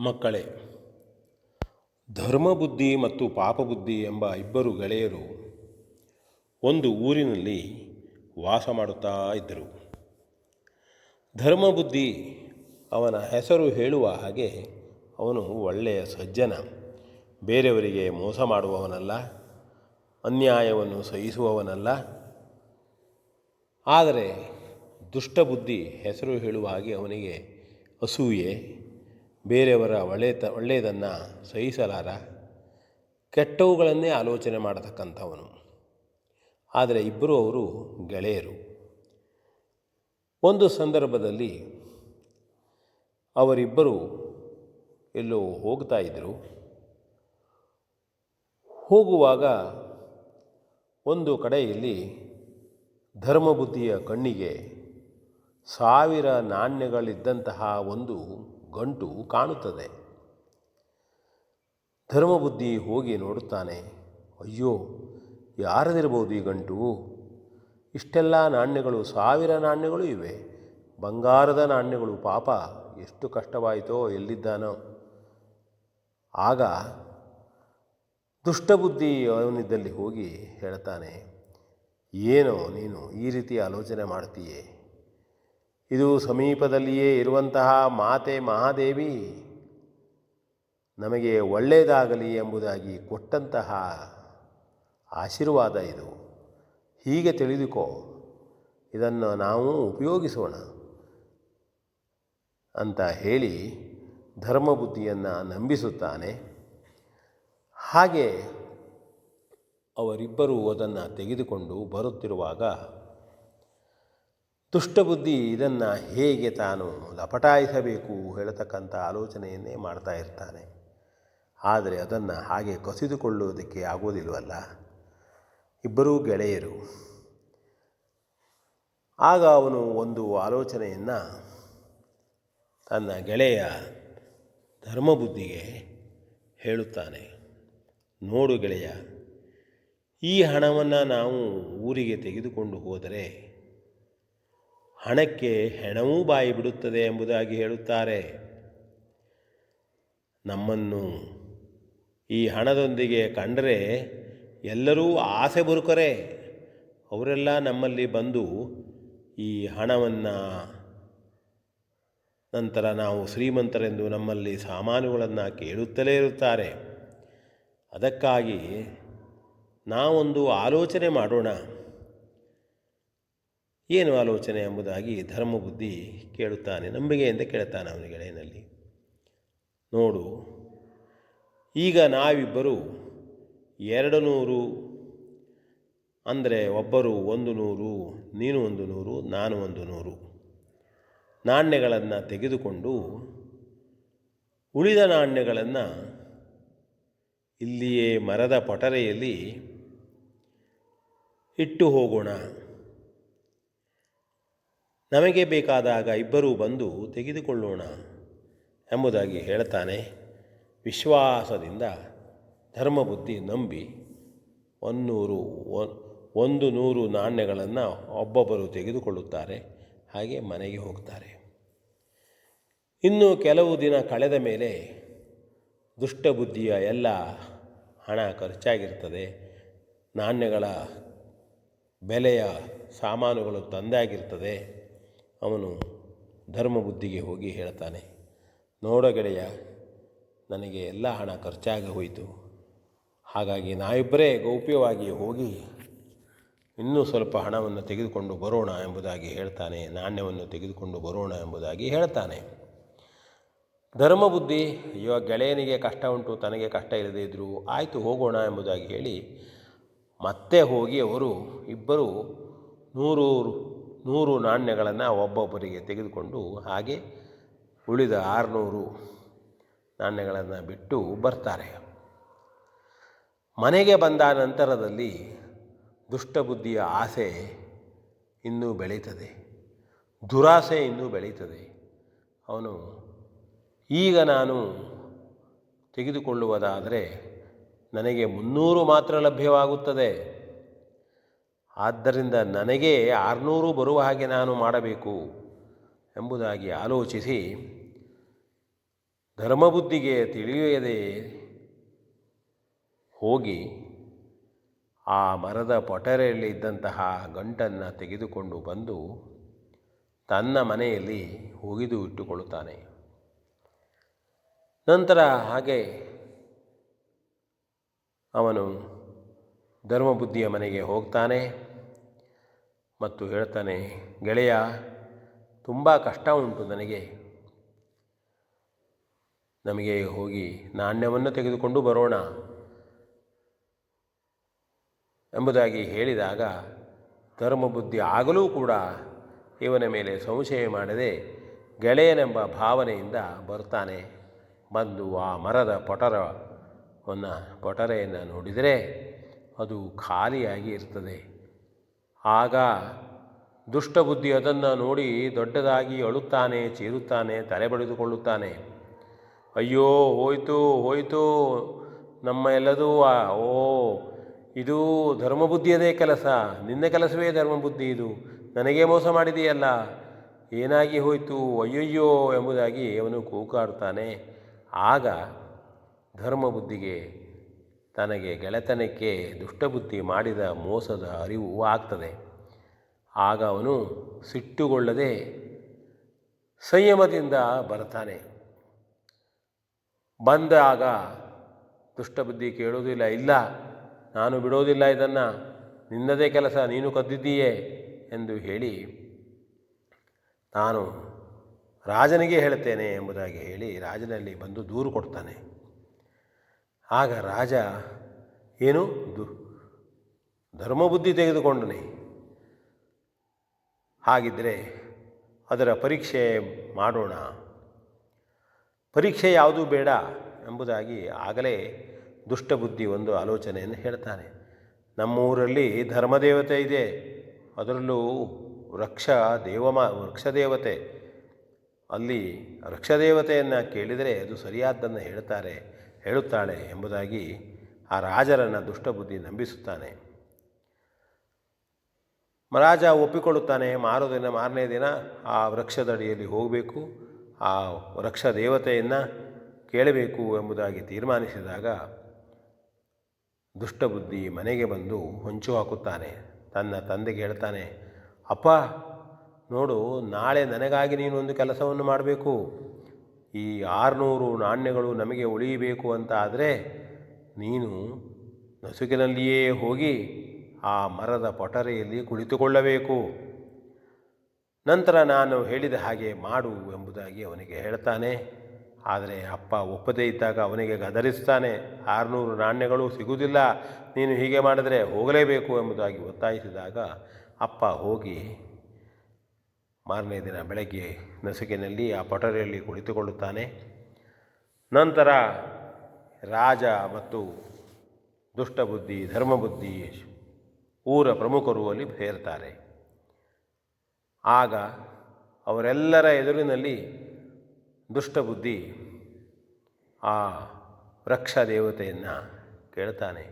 ಮಕ್ಕಳೇ, ಧರ್ಮಬುದ್ಧಿ ಮತ್ತು ಪಾಪಬುದ್ಧಿ ಎಂಬ ಇಬ್ಬರು ಗೆಳೆಯರು ಒಂದು ಊರಿನಲ್ಲಿ ವಾಸ ಮಾಡುತ್ತಾ ಇದ್ದರು. ಧರ್ಮಬುದ್ಧಿ ಅವನ ಹೆಸರು ಹೇಳುವ ಹಾಗೆ ಅವನು ಒಳ್ಳೆಯ ಸಜ್ಜನ, ಬೇರೆಯವರಿಗೆ ಮೋಸ ಮಾಡುವವನಲ್ಲ, ಅನ್ಯಾಯವನ್ನು ಸಹಿಸುವವನಲ್ಲ. ಆದರೆ ದುಷ್ಟಬುದ್ಧಿ ಹೆಸರು ಹೇಳುವ ಹಾಗೆ ಅವನಿಗೆ ಅಸೂಯೆ ಬೇರೆಯವರ ಒಳ್ಳೆತ ಒಳ್ಳೆಯದನ್ನು ಸಹಿಸಲಾರ? ಕೆಟ್ಟವುಗಳನ್ನೇ ಆಲೋಚನೆ ಮಾಡತಕ್ಕಂಥವನು. ಆದರೆ ಇಬ್ಬರು ಅವರು ಗೆಳೆಯರು. ಒಂದು ಸಂದರ್ಭದಲ್ಲಿ ಅವರಿಬ್ಬರು ಎಲ್ಲೋ ಹೋಗ್ತಾ ಇದ್ದರು ಹೋಗುವಾಗ ಒಂದು ಕಡೆಯಲ್ಲಿ ಧರ್ಮಬುದ್ಧಿಯ ಕಣ್ಣಿಗೆ ಸಾವಿರ ನಾಣ್ಯಗಳಿದ್ದಂತಹ ಒಂದು ಗಂಟು ಕಾಣುತ್ತದೆ. ಧರ್ಮಬುದ್ಧಿ ಹೋಗಿ ನೋಡುತ್ತಾನೆ. ಅಯ್ಯೋ, ಯಾರದಿರಬಹುದು ಈ ಗಂಟು? ಇಷ್ಟೆಲ್ಲ ನಾಣ್ಯಗಳು, ಸಾವಿರ ನಾಣ್ಯಗಳು ಇವೆ. ಬಂಗಾರದ ನಾಣ್ಯಗಳು, ಪಾಪ, ಎಷ್ಟು ಕಷ್ಟವಾಯಿತೋ, ಎಲ್ಲಿದ್ದಾನೋ. ಆಗ ದುಷ್ಟಬುದ್ಧಿ ಅವನಿದ್ದಲ್ಲಿ ಹೋಗಿ ಹೇಳ್ತಾನೆ, ಏನೋ ನೀನು ಈ ರೀತಿ ಆಲೋಚನೆ ಮಾಡ್ತೀಯೇ? ಇದು ಸಮೀಪದಲ್ಲಿಯೇ ಇರುವಂತಹ ಮಾತೆ ಮಹಾದೇವಿ. ನಮಗೆ ಒಳ್ಳೆಯದಾಗಲಿ ಎಂಬುದಾಗಿ ಕೊಟ್ಟಂತಹ ಆಶೀರ್ವಾದ ಇದು. ಹೀಗೆ ತಿಳಿದುಕೋ, ಇದನ್ನು ನಾವು ಉಪಯೋಗಿಸೋಣ ಅಂತ ಹೇಳಿ ಧರ್ಮಬುದ್ಧಿಯನ್ನು ನಂಬಿಸುತ್ತಾನೆ. ಹಾಗೆ ಅವರಿಬ್ಬರೂ ಅದನ್ನು ತೆಗೆದುಕೊಂಡು ಬರುತ್ತಿರುವಾಗ ದುಷ್ಟಬುದ್ಧಿ ಇದನ್ನು ಹೇಗೆ ತಾನು ಲಪಟಾಯಿಸಬೇಕು ಹೇಳತಕ್ಕಂಥ ಆಲೋಚನೆಯನ್ನೇ ಮಾಡ್ತಾ ಇರ್ತಾನೆ. ಆದರೆ ಅದನ್ನು ಹಾಗೆ ಕಸಿದುಕೊಳ್ಳುವುದಕ್ಕೆ ಆಗೋದಿಲ್ವಲ್ಲ? ಇಬ್ಬರೂ ಗೆಳೆಯರು. ಆಗ ಅವನು ಒಂದು ಆಲೋಚನೆಯನ್ನು ತನ್ನ ಗೆಳೆಯ ಧರ್ಮಬುದ್ಧಿಗೆ ಹೇಳುತ್ತಾನೆ. ನೋಡು ಗೆಳೆಯ, ಈ ಹಣವನ್ನು ನಾವು ಊರಿಗೆ ತೆಗೆದುಕೊಂಡು ಹೋದರೆ ಹಣಕ್ಕೆ ಹೆಣವೂ ಬಾಯಿ ಬಿಡುತ್ತದೆ ಎಂಬುದಾಗಿ ಹೇಳುತ್ತಾರೆ. ನಮ್ಮನ್ನು ಈ ಹಣದೊಂದಿಗೆ ಕಂಡರೆ ಎಲ್ಲರೂ ಆಸೆ ಬುರುಕರೆ. ಅವರೆಲ್ಲ ನಮ್ಮಲ್ಲಿ ಬಂದು ಈ ಹಣವನ್ನು ನಂತರ ನಾವು ಶ್ರೀಮಂತರೆಂದು ನಮ್ಮಲ್ಲಿ ಸಾಮಾನುಗಳನ್ನು ಕೇಳುತ್ತಲೇ ಇರುತ್ತಾರೆ. ಅದಕ್ಕಾಗಿ ನಾವೊಂದು ಆಲೋಚನೆ ಮಾಡೋಣ. ಏನು ಆಲೋಚನೆ ಎಂಬುದಾಗಿ ಧರ್ಮಬುದ್ಧಿ ಕೇಳುತ್ತಾನೆ, ನಂಬಿಕೆಯಿಂದ ಕೇಳುತ್ತಾನೆ ಅವನ ಗೆಳೆಯನಲ್ಲಿ ನೋಡು, ಈಗ ನಾವಿಬ್ಬರು ಎರಡು ನೂರು, ಅಂದರೆ ಒಬ್ಬರು ಒಂದು ನೂರು, ನೀನು ಒಂದು ನೂರು, ನಾನು ಒಂದು ನೂರು. ನಾಣ್ಯಗಳನ್ನು ತೆಗೆದುಕೊಂಡು ಉಳಿದ ನಾಣ್ಯಗಳನ್ನು ಇಲ್ಲಿಯೇ ಮರದ ಪಟರೆಯಲ್ಲಿ ಇಟ್ಟು ಹೋಗೋಣ. ನಮಗೆ ಬೇಕಾದಾಗ ಇಬ್ಬರೂ ಬಂದು ತೆಗೆದುಕೊಳ್ಳೋಣ ಎಂಬುದಾಗಿ ಹೇಳ್ತಾನೆ. ವಿಶ್ವಾಸದಿಂದ ಧರ್ಮಬುದ್ಧಿ ನಂಬಿ ಒನ್ನೂರು ಒಂದು ನೂರು ನಾಣ್ಯಗಳನ್ನು ಒಬ್ಬೊಬ್ಬರು ತೆಗೆದುಕೊಳ್ಳುತ್ತಾರೆ, ಹಾಗೆ ಮನೆಗೆ ಹೋಗ್ತಾರೆ. ಇನ್ನು ಕೆಲವು ದಿನ ಕಳೆದ ಮೇಲೆ ದುಷ್ಟಬುದ್ಧಿಯ ಎಲ್ಲ ಹಣ ಖರ್ಚಾಗಿರ್ತದೆ. ನಾಣ್ಯಗಳ ಬೆಲೆಯ ಸಾಮಾನುಗಳು ತಂದಾಗಿರ್ತದೆ. ಅವನು ಧರ್ಮಬುದ್ಧಿಗೆ ಹೋಗಿ ಹೇಳ್ತಾನೆ ನೋಡ ಗೆಳೆಯ ನನಗೆ ಎಲ್ಲ ಹಣ ಖರ್ಚಾಗಿ ಹೋಯಿತು. ಹಾಗಾಗಿ ನಾವಿಬ್ಬರೇ ಗೌಪ್ಯವಾಗಿ ಹೋಗಿ ಇನ್ನೂ ಸ್ವಲ್ಪ ಹಣವನ್ನು ತೆಗೆದುಕೊಂಡು ಬರೋಣ ಎಂಬುದಾಗಿ ಹೇಳ್ತಾನೆ, ನಾಣ್ಯವನ್ನು ತೆಗೆದುಕೊಂಡು ಬರೋಣ ಎಂಬುದಾಗಿ ಹೇಳ್ತಾನೆ. ಧರ್ಮಬುದ್ಧಿ, ಅಯ್ಯೋ, ಗೆಳೆಯನಿಗೆ ಕಷ್ಟ ಉಂಟು, ತನಗೆ ಕಷ್ಟ ಇಲ್ಲದೇ ಇದ್ದರೂ ಆಯಿತು, ಹೋಗೋಣ ಎಂಬುದಾಗಿ ಹೇಳಿ ಮತ್ತೆ ಹೋಗಿ ಅವರು ಇಬ್ಬರು ನೂರು ನೂರು ನಾಣ್ಯಗಳನ್ನು ಒಬ್ಬೊಬ್ಬರಿಗೆ ತೆಗೆದುಕೊಂಡು ಹಾಗೆ ಉಳಿದ ಆರುನೂರು ನಾಣ್ಯಗಳನ್ನು ಬಿಟ್ಟು ಬರ್ತಾರೆ. ಮನೆಗೆ ಬಂದ ನಂತರದಲ್ಲಿ ದುಷ್ಟಬುದ್ಧಿಯ ಆಸೆ ಇನ್ನೂ ಬೆಳೀತದೆ. ದುರಾಸೆ ಇನ್ನೂ ಬೆಳೀತದೆ. ಅವನು ಈಗ ನಾನು ತೆಗೆದುಕೊಳ್ಳುವುದಾದರೆ ನನಗೆ ಮುನ್ನೂರು ಮಾತ್ರ ಲಭ್ಯವಾಗುತ್ತದೆ. ಆದ್ದರಿಂದ ನನಗೆ ಆರುನೂರು ಬರುವ ಹಾಗೆ ನಾನು ಮಾಡಬೇಕು ಎಂಬುದಾಗಿ ಆಲೋಚಿಸಿ ಧರ್ಮಬುದ್ಧಿಗೆ ತಿಳಿಯದೆ ಹೋಗಿ ಆ ಮರದ ಪೊಟರೆಯಲ್ಲಿ ಇದ್ದಂತಹ ಗಂಟನ್ನು ತೆಗೆದುಕೊಂಡು ಬಂದು ತನ್ನ ಮನೆಯಲ್ಲಿ ಒಗೆದು ಇಟ್ಟುಕೊಳ್ಳುತ್ತಾನೆ. ನಂತರ ಹಾಗೆ ಅವನು ಧರ್ಮಬುದ್ಧಿಯ ಮನೆಗೆ ಹೋಗ್ತಾನೆ. ಮತ್ತು ಹೇಳ್ತಾನೆ, ಗೆಳೆಯ, ತುಂಬ ಕಷ್ಟ ಉಂಟು ನನಗೆ. ನಮಗೆ ಹೋಗಿ ನಾಣ್ಯವನ್ನು ತೆಗೆದುಕೊಂಡು ಬರೋಣ ಎಂಬುದಾಗಿ ಹೇಳಿದಾಗ, ಧರ್ಮಬುದ್ಧಿ ಆಗಲೂ ಕೂಡ ಇವನ ಮೇಲೆ ಸಂಶಯ ಮಾಡದೆ ಗೆಳೆಯನೆಂಬ ಭಾವನೆಯಿಂದ ಬರ್ತಾನೆ. ಬಂದು ಆ ಮರದ ಪೊಟರವನ್ನು, ಪೊಟರೆಯನ್ನು ನೋಡಿದರೆ ಅದು ಖಾಲಿಯಾಗಿ ಇರ್ತದೆ. ಆಗ ದುಷ್ಟಬುದ್ಧಿ ಅದನ್ನು ನೋಡಿ ದೊಡ್ಡದಾಗಿ ಅಳುತ್ತಾನೆ, ಚೀರುತ್ತಾನೆ, ತಲೆ ಬಡಿದುಕೊಳ್ಳುತ್ತಾನೆ. ಅಯ್ಯೋ, ಹೋಯ್ತು ಹೋಯ್ತು. ನಮ್ಮ ಎಲ್ಲದೂ ಓ, ಇದು ಧರ್ಮಬುದ್ಧಿಯದೇ ಕೆಲಸ. ನಿನ್ನ ಕೆಲಸವೇ ಧರ್ಮಬುದ್ಧಿ ಇದು. ನನಗೇ ಮೋಸ ಮಾಡಿದೆಯಲ್ಲ. ಏನಾಗಿ ಹೋಯಿತು? ಅಯ್ಯಯ್ಯೋ ಎಂಬುದಾಗಿ ಅವನು ಕೂಕಾಡ್ತಾನೆ ಆಗ ಧರ್ಮಬುದ್ಧಿಗೆ ತನಗೆ ಗೆಳೆತನಕ್ಕೆ ದುಷ್ಟಬುದ್ಧಿ ಮಾಡಿದ ಮೋಸದ ಅರಿವು ಆಗ್ತದೆ. ಆಗ ಅವನು ಸಿಟ್ಟುಗೊಳ್ಳದೆ ಸಂಯಮದಿಂದ ಬರ್ತಾನೆ ಬಂದಾಗ ದುಷ್ಟಬುದ್ಧಿ ಕೇಳೋದಿಲ್ಲ ಇಲ್ಲ, ನಾನು ಬಿಡೋದಿಲ್ಲ ಇದನ್ನು. ನಿನ್ನದೇ ಕೆಲಸ, ನೀನು ಕದ್ದಿದ್ದೀಯೇ ಎಂದು ಹೇಳಿ ನಾನು ರಾಜನಿಗೆ ಹೇಳ್ತೇನೆ ಎಂಬುದಾಗಿ ಹೇಳಿ ರಾಜನಲ್ಲಿ ಬಂದು ದೂರು ಕೊಡ್ತಾನೆ. ಆಗ ರಾಜ, ಏನು? ದು, ಧರ್ಮಬುದ್ಧಿ ತೆಗೆದುಕೊಂಡನೆ. ಹಾಗಿದ್ದರೆ ಅದರ ಪರೀಕ್ಷೆ ಮಾಡೋಣ. ಪರೀಕ್ಷೆ ಯಾವುದೂ ಬೇಡ ಎಂಬುದಾಗಿ ಆಗಲೇ ದುಷ್ಟಬುದ್ಧಿ ಒಂದು ಆಲೋಚನೆಯನ್ನು ಹೇಳ್ತಾನೆ. ನಮ್ಮೂರಲ್ಲಿ ಧರ್ಮದೇವತೆ ಇದೆ. ಅದರಲ್ಲೂ ವೃಕ್ಷ ದೇವಮ ವೃಕ್ಷದೇವತೆ ಅಲ್ಲಿ ವೃಕ್ಷದೇವತೆಯನ್ನು ಕೇಳಿದರೆ ಅದು ಸರಿಯಾದ್ದನ್ನು ಹೇಳ್ತಾರೆ. ಹೇಳುತ್ತಾಳೆ ಎಂಬುದಾಗಿ ಆ ರಾಜರನ್ನು ದುಷ್ಟಬುದ್ಧಿ ನಂಬಿಸುತ್ತಾನೆ. ರಾಜ ಒಪ್ಪಿಕೊಳ್ಳುತ್ತಾನೆ ಮಾರೋದಿನ ಮಾರನೇ ದಿನ ಆ ವೃಕ್ಷದಡಿಯಲ್ಲಿ ಹೋಗಬೇಕು, ಆ ವೃಕ್ಷ ದೇವತೆಯನ್ನು ಕೇಳಬೇಕು ಎಂಬುದಾಗಿ ತೀರ್ಮಾನಿಸಿದಾಗ ದುಷ್ಟಬುದ್ಧಿ ಮನೆಗೆ ಬಂದು ಹೊಂಚು ಹಾಕುತ್ತಾನೆ. ತನ್ನ ತಂದೆಗೆ ಹೇಳ್ತಾನೆ, ಅಪ್ಪ, ನೋಡು, ನಾಳೆ ನನಗಾಗಿ ನೀನು ಒಂದು ಕೆಲಸವನ್ನು ಮಾಡಬೇಕು. ಈ ಆರುನೂರು ನಾಣ್ಯಗಳು ನಮಗೆ ಉಳಿಯಬೇಕು ಅಂತ ಆದರೆ ನೀನು ನಸುಕಿನಲ್ಲಿಯೇ ಹೋಗಿ ಆ ಮರದ ಪೊಟರೆಯಲ್ಲಿ ಕುಳಿತುಕೊಳ್ಳಬೇಕು. ನಂತರ ನಾನು ಹೇಳಿದ ಹಾಗೆ ಮಾಡು ಎಂಬುದಾಗಿ ಅವನಿಗೆ ಹೇಳ್ತಾನೆ. ಆದರೆ ಅಪ್ಪ ಒಪ್ಪದೇ ಇದ್ದಾಗ ಅವನಿಗೆ ಗದರಿಸ್ತಾನೆ. ಆರುನೂರು ನಾಣ್ಯಗಳು ಸಿಗುವುದಿಲ್ಲ, ನೀನು ಹೀಗೆ ಮಾಡಿದರೆ ಹೋಗಲೇಬೇಕು ಎಂಬುದಾಗಿ ಒತ್ತಾಯಿಸಿದಾಗ ಅಪ್ಪ ಹೋಗಿ ಮಾರನೇ ದಿನ ಬೆಳಗ್ಗೆ ನಸುಕಿನಲ್ಲಿ ಆ ಪೊಟರೆಯಲ್ಲಿ ಕುಳಿತುಕೊಳ್ಳುತ್ತಾನೆ. ನಂತರ ರಾಜ ಮತ್ತು ದುಷ್ಟಬುದ್ಧಿ, ಧರ್ಮಬುದ್ಧಿ ಊರ ಪ್ರಮುಖರು ಅಲ್ಲಿ ಸೇರ್ತಾರೆ. ಆಗ ಅವರೆಲ್ಲರ ಎದುರಿನಲ್ಲಿ ದುಷ್ಟಬುದ್ಧಿ ಆ ವೃಕ್ಷ ದೇವತೆಯನ್ನು ಕೇಳ್ತಾನೆ.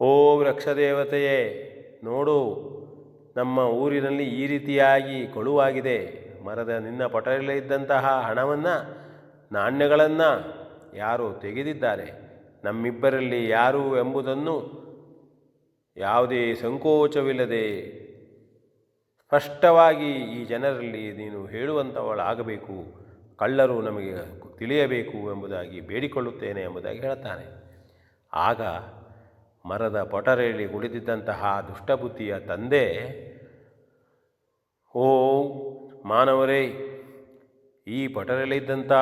ಓ ವೃಕ್ಷ ದೇವತೆಯೇ ನೋಡು ನಮ್ಮ ಊರಿನಲ್ಲಿ ಈ ರೀತಿಯಾಗಿ ಕೊಳುವಾಗಿದೆ. ಮರದ ನಿನ್ನ ಪಟಲಲ್ಲಿ ಇದ್ದಂತಹ ಹಣವನ್ನು, ನಾಣ್ಯಗಳನ್ನು ಯಾರು ತೆಗೆದಿದ್ದಾರೆ? ನಮ್ಮಿಬ್ಬರಲ್ಲಿ ಯಾರು ಎಂಬುದನ್ನು ಯಾವುದೇ ಸಂಕೋಚವಿಲ್ಲದೆ ಸ್ಪಷ್ಟವಾಗಿ ಈ ಜನರಲ್ಲಿ ನೀನು ಹೇಳುವಂಥವಳಾಗಬೇಕು ಕಳ್ಳರು ನಮಗೆ ತಿಳಿಯಬೇಕು ಎಂಬುದಾಗಿ ಬೇಡಿಕೊಳ್ಳುತ್ತೇನೆ ಎಂಬುದಾಗಿ ಹೇಳುತ್ತಾನೆ. ಆಗ ಮರದ ಪೊಟರೆಯಲ್ಲಿ ಕುಳಿತಿದ್ದಂತಹ ದುಷ್ಟಬುದ್ಧಿಯ ತಂದೆ, ಓ ಮಾನವರೇ, ಈ ಪಟರೆಯಲ್ಲಿದ್ದಂಥ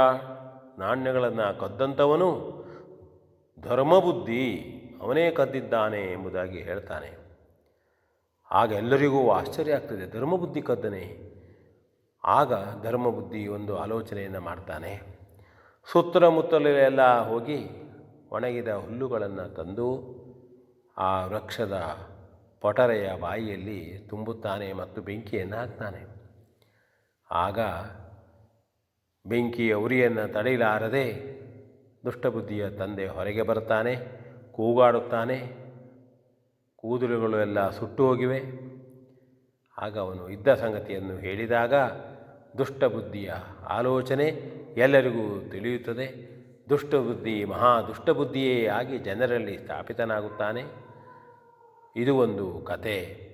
ನಾಣ್ಯಗಳನ್ನು ಕದ್ದಂಥವನು ಧರ್ಮಬುದ್ಧಿ, ಅವನೇ ಕದ್ದಿದ್ದಾನೆ ಎಂಬುದಾಗಿ ಹೇಳ್ತಾನೆ. ಆಗ ಎಲ್ಲರಿಗೂ ಆಶ್ಚರ್ಯ ಆಗ್ತದೆ, ಧರ್ಮಬುದ್ಧಿ ಕದ್ದನೆ. ಆಗ ಧರ್ಮಬುದ್ಧಿ ಒಂದು ಆಲೋಚನೆಯನ್ನು ಮಾಡ್ತಾನೆ. ಸುತ್ತಮುತ್ತಲೆಲ್ಲ ಹೋಗಿ ಒಣಗಿದ ಹುಲ್ಲುಗಳನ್ನು ತಂದು ಆ ವೃಕ್ಷದ ಪೊಟರೆಯ ಬಾಯಿಯಲ್ಲಿ ತುಂಬುತ್ತಾನೆ ಮತ್ತು ಬೆಂಕಿಯನ್ನು ಹಾಕ್ತಾನೆ ಆಗ ಬೆಂಕಿಯ ಉರಿಯನ್ನು ತಡೆಯಲಾರದೆ ದುಷ್ಟಬುದ್ಧಿಯ ತಂದೆ ಹೊರಗೆ ಬರ್ತಾನೆ ಕೂಗಾಡುತ್ತಾನೆ, ಕೂದಲುಗಳು ಎಲ್ಲ ಸುಟ್ಟು ಹೋಗಿವೆ. ಆಗ ಅವನು ಇದ್ದ ಸಂಗತಿಯನ್ನು ಹೇಳಿದಾಗ ದುಷ್ಟಬುದ್ಧಿಯ ಆಲೋಚನೆ ಎಲ್ಲರಿಗೂ ತಿಳಿಯುತ್ತದೆ. ದುಷ್ಟಬುದ್ಧಿ ಮಹಾ ದುಷ್ಟಬುದ್ಧಿಯೇ ಆಗಿ ಜನರಲ್ಲಿ ಸ್ಥಾಪಿತನಾಗುತ್ತಾನೆ. ಇದು ಒಂದು ಕತೆ.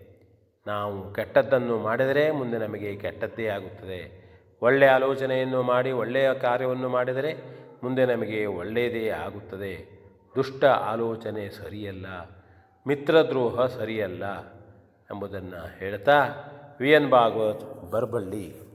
ನಾವು ಕೆಟ್ಟದ್ದನ್ನು ಮಾಡಿದರೆ ಮುಂದೆ ನಮಗೆ ಕೆಟ್ಟದ್ದೇ ಆಗುತ್ತದೆ. ಒಳ್ಳೆಯ ಆಲೋಚನೆಯನ್ನು ಮಾಡಿ, ಒಳ್ಳೆಯ ಕಾರ್ಯವನ್ನು ಮಾಡಿದರೆ ಮುಂದೆ ನಮಗೆ ಒಳ್ಳೆಯದೇ ಆಗುತ್ತದೆ. ದುಷ್ಟ ಆಲೋಚನೆ ಸರಿಯಲ್ಲ, ಮಿತ್ರದ್ರೋಹ ಸರಿಯಲ್ಲ ಎಂಬುದನ್ನು ಹೇಳ್ತಾ, ವಿ ಎನ್ ಭಾಗವತ್ ಬರಬಳ್ಳಿ